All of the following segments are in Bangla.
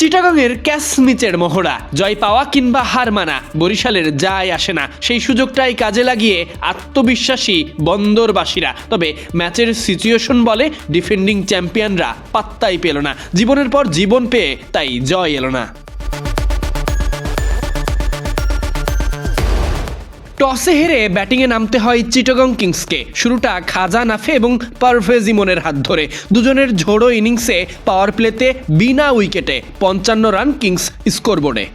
চিটাগংয়ের ক্যাসমিচের মহড়া, জয় পাওয়া কিংবা হার মানা, বরিশালের যায় আসে না। সেই সুযোগটাই কাজে লাগিয়ে আত্মবিশ্বাসী বন্দরবাসীরা। তবে ম্যাচের সিচুয়েশন বলে ডিফেন্ডিং চ্যাম্পিয়নরা পাত্তাই পেল না। জীবনের পর জীবন পেয়ে তাই জয় এলো না। টসে হেরে ব্যাটিংয়ে নামতে হয় চিটগং কিংসকে। শুরুটা খাজা নাফে এবং পারভেজ ইমনের হাত ধরে। দুজনের ঝোড়ো ইনিংসে পাওয়ার প্লেতে বিনা উইকেটে পঞ্চান্ন রান কিংস স্কোরবোর্ডে।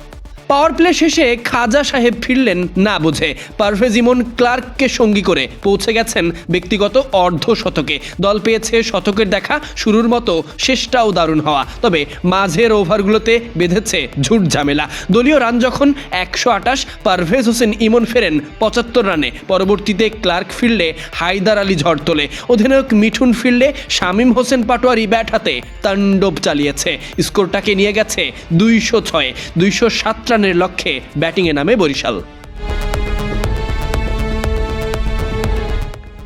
পাওয়ার প্লে শেষে খাজা সাহেব ফিরলেন না বুঝে। পারভেজ ইমন ক্লার্ককে সঙ্গী করে পৌঁছে গেছেন ব্যক্তিগত অর্ধ শতকে। দল পেয়েছে শতকের দেখা, শুরুর মতো শেষটাও দারুণ হওয়া। তবে মাঝের ওভারগুলোতে বেঁধেছে ঝুট ঝামেলা। দলীয় রান যখন একশো আটাশ পারভেজ হোসেন ইমন ফেরেন পঁচাত্তর রানে। পরবর্তীতে ক্লার্ক ফিরলে হায়দার আলী ঝড় তোলে। অধিনায়ক মিঠুন ফিরলে শামীম হোসেন পাটোয়ারি ব্যাট হাতে তাণ্ডব চালিয়েছে। স্কোরটাকে নিয়ে গেছে দুইশো ছয়, দুইশো সাত রানের লক্ষ্যে ব্যাটিংয়ে নামে বরিশাল।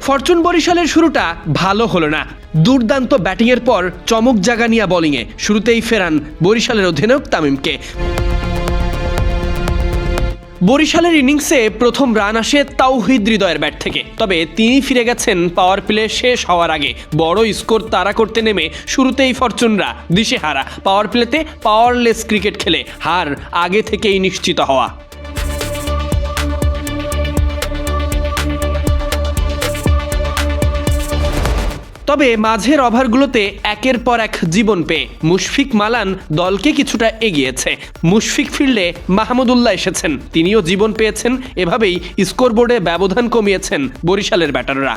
ফরচুন বরিশালের শুরুটা ভালো হলো না। দুর্দান্ত ব্যাটিংয়ের পর চমক জাগা জাগানিয়া বোলিংয়ে শুরুতেই ফেরান বরিশালের অধিনায়ক তামিমকে। বরিশালের ইনিংসে প্রথম রান আসে তাওহিদ হৃদয়ের ব্যাট থেকে। তবে তিনি ফিরে গেছেন পাওয়ার প্লে শেষ হওয়ার আগে। বড় স্কোর তারা করতে নেমে শুরুতেই ফরচুনরা দিশে হারা পাওয়ার প্লেতে পাওয়ারলেস ক্রিকেট খেলে হার আগে থেকেই নিশ্চিত হওয়া। তবে মাঝের ওভারগুলোতে একের পর এক জীবন পেয়ে মুশফিক মালান দলকে কিছুটা এগিয়েছে। মুশফিক ফিল্ডে মাহমুদুল্লাহ এসেছেন, তিনিও জীবন পেয়েছেন, এভাবেই স্কোরবোর্ডে ব্যবধান কমিয়েছেন বরিশালের ব্যাটাররা।